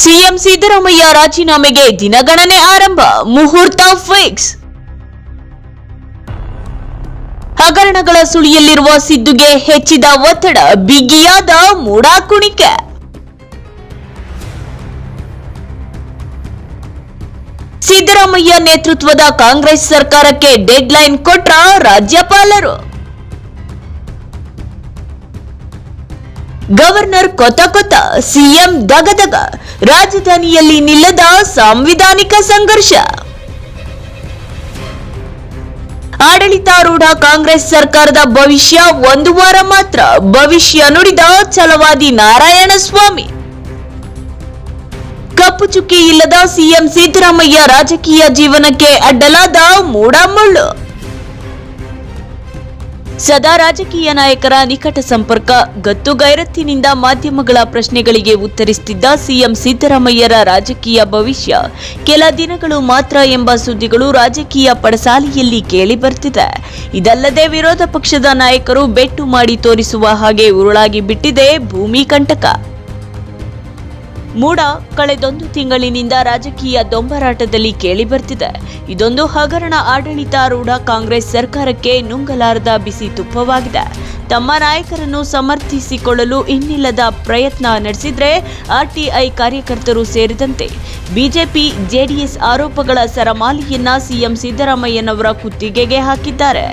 CM Siddaramaiah ರಾಜೀನಾಮೆಗೆ ದಿನಗಣನೆ ಆರಂಭ, ಮುಹೂರ್ತ ಫಿಕ್ಸ್. ಹಗರಣಗಳ ಸುಳಿಯಲ್ಲಿರುವ ಸಿದ್ದುಗೆ ಹೆಚ್ಚಿದ ಒತ್ತಡ, ಬಿಗಿಯಾದ ಮೂಡಾ ಕುಣಿಕೆ ಸಿದ್ದರಾಮಯ್ಯ ನೇತೃತ್ವದ ಕಾಂಗ್ರೆಸ್ ಸರ್ಕಾರಕ್ಕೆ ಡೆಡ್ಲೈನ್ ಕೊಟ್ರ ರಾಜ್ಯಪಾಲರು. ಗವರ್ನರ್ ಕೊತ ಕೊತ ಸಿಎಂ ದಗದಗ ರಾಜಧಾನಿಯಲ್ಲಿ ನಿಲ್ಲದ ಸಾಂವಿಧಾನಿಕ ಸಂಘರ್ಷ. ಆಡಳಿತಾರೂಢ ಕಾಂಗ್ರೆಸ್ ಸರ್ಕಾರದ ಭವಿಷ್ಯ ಒಂದು ವಾರ ಮಾತ್ರ. ಭವಿಷ್ಯ ನುಡಿದ ಛಲವಾದಿ ನಾರಾಯಣಸ್ವಾಮಿ. ಕಪ್ಪು ಚುಕ್ಕಿ ಇಲ್ಲದ ಸಿಎಂ ಸಿದ್ದರಾಮಯ್ಯ ರಾಜಕೀಯ ಜೀವನಕ್ಕೆ ಅಡ್ಡಲಾದ ಮೂಡಾಮುಳ್ಳು. ಸದಾ ರಾಜಕೀಯ ನಾಯಕರ ನಿಕಟ ಸಂಪರ್ಕ, ಗತ್ತು ಗೈರತ್ತಿನಿಂದ ಮಾಧ್ಯಮಗಳ ಪ್ರಶ್ನೆಗಳಿಗೆ ಉತ್ತರಿಸುತ್ತಿದ್ದ ಸಿಎಂ ಸಿದ್ದರಾಮಯ್ಯರ ರಾಜಕೀಯ ಭವಿಷ್ಯ ಕೆಲ ದಿನಗಳು ಮಾತ್ರ ಎಂಬ ಸುದ್ದಿಗಳು ರಾಜಕೀಯ ಪಡಸಾಲಿಯಲ್ಲಿ ಕೇಳಿಬರ್ತಿದೆ ಇದಲ್ಲದೆ ವಿರೋಧ ಪಕ್ಷದ ನಾಯಕರು ಬೆಟ್ಟು ಮಾಡಿ ತೋರಿಸುವ ಹಾಗೆ ಉರುಳಾಗಿ ಬಿಟ್ಟಿದೆ ಭೂಮಿ ಕಂಟಕ. ಮೂಡ ಕಳೆದೊಂದು ತಿಂಗಳಿನಿಂದ ರಾಜಕೀಯ ದೊಂಬರಾಟದಲ್ಲಿ ಕೇಳಿಬರ್ತಿದೆ. ಇದೊಂದು ಹಗರಣ ಆಡಳಿತಾರೂಢ ಕಾಂಗ್ರೆಸ್ ಸರ್ಕಾರಕ್ಕೆ ನುಂಗಲಾರದ ಬಿಸಿ ತುಪ್ಪವಾಗಿದೆ. ತಮ್ಮ ನಾಯಕರನ್ನು ಸಮರ್ಥಿಸಿಕೊಳ್ಳಲು ಇನ್ನಿಲ್ಲದ ಪ್ರಯತ್ನ ನಡೆಸಿದ್ರೆ ಆರ್ಟಿಐ ಕಾರ್ಯಕರ್ತರು ಸೇರಿದಂತೆ ಬಿಜೆಪಿ, ಜೆಡಿಎಸ್ ಆರೋಪಗಳ ಸರಮಾಲೆಯನ್ನ ಸಿಎಂ ಸಿದ್ದರಾಮಯ್ಯನವರ ಕುತ್ತಿಗೆಗೆ ಹಾಕಿದ್ದಾರೆ.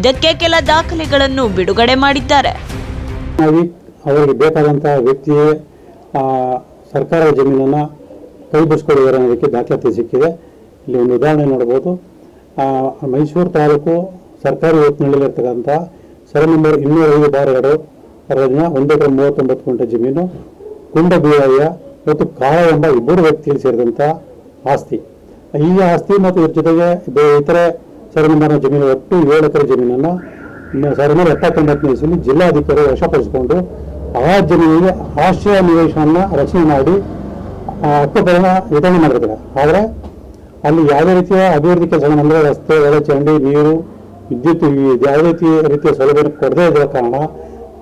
ಇದಕ್ಕೆ ಕೆಲ ದಾಖಲೆಗಳನ್ನು ಬಿಡುಗಡೆ ಮಾಡಿದ್ದಾರೆ. ಸರ್ಕಾರದ ಜಮೀನನ್ನು ಕೈ ಬಿಡಿಸ್ಕೊಡಿದ್ದಾರೆ ಅನ್ನೋದಕ್ಕೆ ದಾಖಲಾತಿ ಸಿಕ್ಕಿದೆ. ಇಲ್ಲಿ ಒಂದು ಉದಾಹರಣೆ ನೋಡ್ಬೋದು ಮೈಸೂರು ತಾಲೂಕು ಸರ್ಕಾರಿ ಒತ್ತಿನಲ್ಲಿರ್ತಕ್ಕಂಥ ಸರ ನಂಬರ್ ಇನ್ನೂರ ಐದು ಬಾರ್ ಎರಡು ಎರಡನ್ನ ಒಂದು ಎಕರೆ ಮೂವತ್ತೊಂಬತ್ತು ಗುಂಟೆ ಜಮೀನು, ಕುಂಡ ಬೀಳಯ್ಯ ಮತ್ತು ಕಾಳ ಎಂಬ ಇಬ್ಬರು ವ್ಯಕ್ತಿಯಲ್ಲಿ ಸೇರಿದಂಥ ಆಸ್ತಿ. ಈ ಆಸ್ತಿ ಮತ್ತು ಇದ್ರ ಜೊತೆಗೆ ಇತರೆ ಸರ ನಂಬರ್ನ ಜಮೀನು ಒಟ್ಟು ಏಳು ಎಕರೆ ಜಮೀನನ್ನು ಸಾವಿರದ ನಂಬರ್ ಎಪ್ಪತ್ತೊಂಬತ್ತನೇ ಇಸಲಿ ಜಿಲ್ಲಾಧಿಕಾರಿ ವಶಪಡಿಸಿಕೊಂಡು ಆ ಜನರಿಗೆ ಆಶ್ರಯ ನಿವೇಶವನ್ನು ರಚನೆ ಮಾಡಿ ಹಕ್ಕುಗಳನ್ನ ವಿತರಣೆ ಮಾಡಿರ್ತಾರೆ. ಆದರೆ ಅಲ್ಲಿ ಯಾವುದೇ ರೀತಿಯ ಅಭಿವೃದ್ಧಿ ಕೆಲಸ ಅಂದರೆ ರಸ್ತೆ ಒಳಚರಂಡಿ ನೀರು, ವಿದ್ಯುತ್ ಯಾವುದೇ ರೀತಿಯ ರೀತಿಯ ಸೌಲಭ್ಯ ಕೊಡದೇ ಇರುವ ಕಾರಣ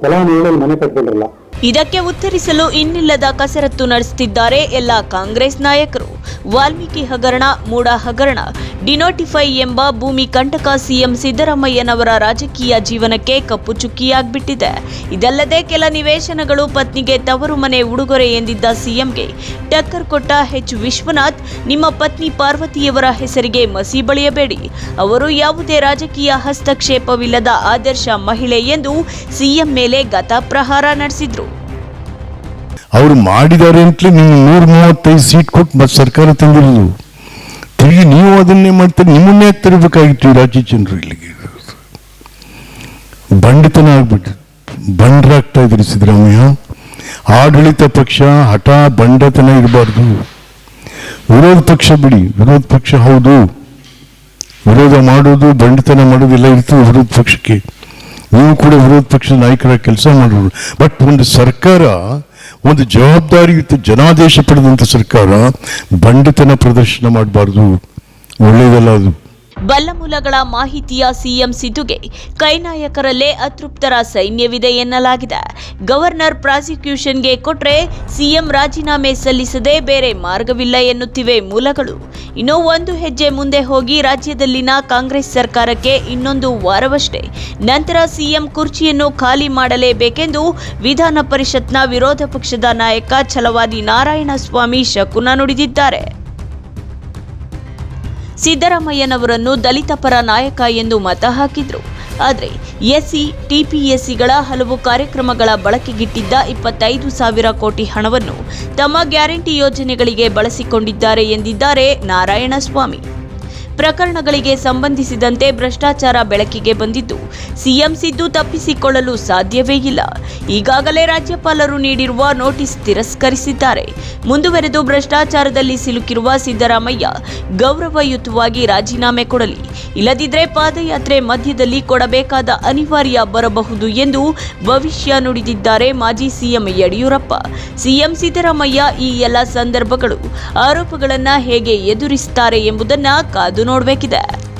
ಫಲಾನುಭವಿಗಳು ಮನೆ ಕಟ್ಕೊಂಡಿರಲ್ಲ. ಇದಕ್ಕೆ ಉತ್ತರಿಸಲು ಇನ್ನಿಲ್ಲದ ಕಸರತ್ತು ನಡೆಸುತ್ತಿದ್ದಾರೆ ಎಲ್ಲ ಕಾಂಗ್ರೆಸ್ ನಾಯಕರು. ವಾಲ್ಮೀಕಿ ಹಗರಣ ಮೂಡ ಹಗರಣ, ಡಿನೋಟಿಫೈ ಎಂಬ ಭೂಮಿ ಕಂಟಕ ಸಿಎಂ ಸಿದ್ದರಾಮಯ್ಯನವರ ರಾಜಕೀಯ ಜೀವನಕ್ಕೆ ಕಪ್ಪು ಚುಕ್ಕಿಯಾಗ್ಬಿಟ್ಟಿದೆ. ಇದಲ್ಲದೆ ಕೆಲ ನಿವೇಶನಗಳು ಪತ್ನಿಗೆ ತವರು ಮನೆ ಉಡುಗೊರೆ ಎಂದಿದ್ದ ಸಿಎಂಗೆ ಟಕ್ಕರ್ ಕೊಟ್ಟ ಎಚ್ ವಿಶ್ವನಾಥ್, ನಿಮ್ಮ ಪತ್ನಿ ಪಾರ್ವತಿಯವರ ಹೆಸರಿಗೆ ಮಸಿ ಬಳಿಯಬೇಡಿ. ಅವರು ಯಾವುದೇ ರಾಜಕೀಯ ಹಸ್ತಕ್ಷೇಪವಿಲ್ಲದ ಆದರ್ಶ ಮಹಿಳೆ ಎಂದು ಸಿಎಂ ಮೇಲೆ ಗತಪ್ರಹಾರ ನಡೆಸಿದ್ರು. ಅವ್ರು ಮಾಡಿದ್ದಾರೆ ಅಂತಲೇ ನೀವು ನೂರ ಮೂವತ್ತೈದು ಸೀಟ್ ಕೊಟ್ಟು ಮತ್ತೆ ಸರ್ಕಾರ ತಂದಿರೋದು. ತಿರುಗಿ ನೀವು ಅದನ್ನೇ ಮಾಡ್ತಾರೆ, ನಿಮ್ಮನ್ನೇ ತರಬೇಕಾಗಿತ್ತು ಈ ರಾಜ್ಯ ಜನರು ಇಲ್ಲಿಗೆ. ಬಂಡತನ ಆಗ್ಬಿಟ್ಟು ಬಂಡ್ರಾಗ್ತಾ ಇದ್ರಿ ಸಿದ್ದರಾಮಯ್ಯ. ಆಡಳಿತ ಪಕ್ಷ ಹಠ ಬಂಡತನ ಇರಬಾರ್ದು. ವಿರೋಧ ಪಕ್ಷ ಬಿಡಿ. ವಿರೋಧ ಪಕ್ಷ ಹೌದು. ವಿರೋಧ ಮಾಡೋದು, ಬಂಡತನ ಮಾಡೋದು ಎಲ್ಲ ಇರ್ತದೆ ವಿರೋಧ ಪಕ್ಷಕ್ಕೆ. ನೀವು ಕೂಡ ವಿರೋಧ ಪಕ್ಷದ ನಾಯಕರ ಕೆಲಸ ಮಾಡೋರು. ಬಟ್ ಒಂದು ಸರ್ಕಾರ ಒಂದು ಜವಾಬ್ದಾರಿಯುತ ಜನಾದೇಶ ಪಡೆದಂಥ ಸರ್ಕಾರ ಬಂಡತನ ಪ್ರದರ್ಶನ ಮಾಡಬಾರ್ದು ಒಳ್ಳೆಯದಲ್ಲ ಅದು. ಬಲ್ಲಮೂಲಗಳ ಮಾಹಿತಿಯ ಸಿಎಂ ಸಿದ್ದುಗೆ ಕೈನಾಯಕರಲ್ಲೇ ಅತೃಪ್ತರ ಸೈನ್ಯವಿದೆ ಎನ್ನಲಾಗಿದೆ. ಗವರ್ನರ್ ಪ್ರಾಸಿಕ್ಯೂಷನ್ಗೆ ಕೊಟ್ರೆ ಸಿಎಂ ರಾಜೀನಾಮೆ ಸಲ್ಲಿಸದೆ ಬೇರೆ ಮಾರ್ಗವಿಲ್ಲ ಎನ್ನುತ್ತಿವೆ ಮೂಲಗಳು. ಇನ್ನು ಒಂದು ಹೆಜ್ಜೆ ಮುಂದೆ ಹೋಗಿ ರಾಜ್ಯದಲ್ಲಿನ ಕಾಂಗ್ರೆಸ್ ಸರ್ಕಾರಕ್ಕೆ ಇನ್ನೊಂದು ವಾರವಷ್ಟೇ. ನಂತರ ಸಿಎಂ ಕುರ್ಚಿಯನ್ನು ಖಾಲಿ ಮಾಡಲೇಬೇಕೆಂದು ವಿಧಾನ ಪರಿಷತ್ನ ವಿರೋಧ ಪಕ್ಷದ ನಾಯಕ ಛಲವಾದಿ ನಾರಾಯಣಸ್ವಾಮಿ ಶಕುನ ನುಡಿದಿದ್ದಾರೆ. ಸಿದ್ದರಾಮಯ್ಯನವರನ್ನು ದಲಿತ ಪರ ನಾಯಕ ಎಂದು ಮತ ಹಾಕಿದ್ರು. ಆದರೆ ಎಸ್ಸಿ, ಟಿಪಿಎಸ್ಸಿಗಳ ಹಲವು ಕಾರ್ಯಕ್ರಮಗಳ ಬಳಕೆಗಿಟ್ಟಿದ್ದ ಇಪ್ಪತ್ತೈದು ಸಾವಿರ ಕೋಟಿ ಹಣವನ್ನು ತಮ್ಮ ಗ್ಯಾರಂಟಿ ಯೋಜನೆಗಳಿಗೆ ಬಳಸಿಕೊಂಡಿದ್ದಾರೆ ಎಂದಿದ್ದಾರೆ ನಾರಾಯಣಸ್ವಾಮಿ. ಪ್ರಕರಣಗಳಿಗೆ ಸಂಬಂಧಿಸಿದಂತೆ ಭ್ರಷ್ಟಾಚಾರ ಬೆಳಕಿಗೆ ಬಂದಿದ್ದು, ಸಿಎಂ ಸಿದ್ದು ತಪ್ಪಿಸಿಕೊಳ್ಳಲು ಸಾಧ್ಯವೇ ಇಲ್ಲ. ಈಗಾಗಲೇ ರಾಜ್ಯಪಾಲರು ನೀಡಿರುವ ನೋಟಿಸ್ ತಿರಸ್ಕರಿಸಿದ್ದಾರೆ. ಮುಂದುವರೆದು ಭ್ರಷ್ಟಾಚಾರದಲ್ಲಿ ಸಿಲುಕಿರುವ ಸಿದ್ದರಾಮಯ್ಯ ಗೌರವಯುತವಾಗಿ ರಾಜೀನಾಮೆ ಕೊಡಲಿ. ಇಲ್ಲದಿದ್ದರೆ ಪಾದಯಾತ್ರೆ ಮಧ್ಯದಲ್ಲಿ ಕೊಡಬೇಕಾದ ಅನಿವಾರ್ಯ ಬರಬಹುದು ಎಂದು ಭವಿಷ್ಯ ನುಡಿದಿದ್ದಾರೆ ಮಾಜಿ ಸಿಎಂ ಯಡಿಯೂರಪ್ಪ. ಸಿಎಂ ಸಿದ್ದರಾಮಯ್ಯ ಈ ಎಲ್ಲ ಸಂದರ್ಭಗಳು ಆರೋಪಗಳನ್ನು ಹೇಗೆ ಎದುರಿಸುತ್ತಾರೆ ಎಂಬುದನ್ನು ಕಾದು ನೋಡಬೇಕಿದೆ.